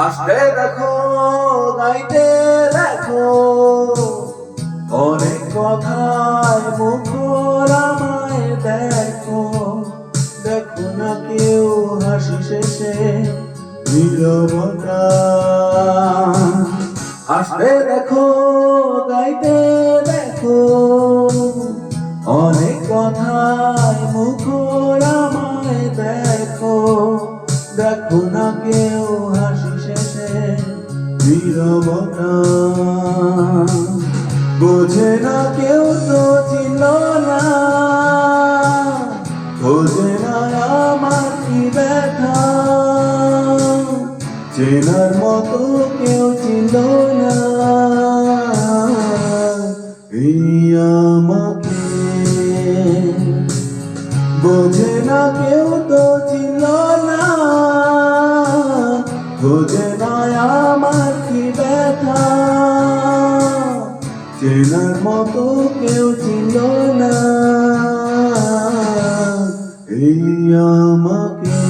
হাসতে দেখো, গাইতে দেখো। অনেক কথায় মুখর আমায় দেখো। দেখো না কেউ হাসি শেষে হাসতে দেখো, গাইতে দেখো। অনেক কথায় মুখর আমায় দেখো। দেখো না নীরবতা বোঝে না কেউ তো ছিল না। খোঁজে না আমার কি ব্যথা। চেনার মতো কেউ ছিল না। আমাকে। বোঝে না কেউ তো ছিল না। বোঝে চেনার মতো কেউ চিনল না। এই আমাকে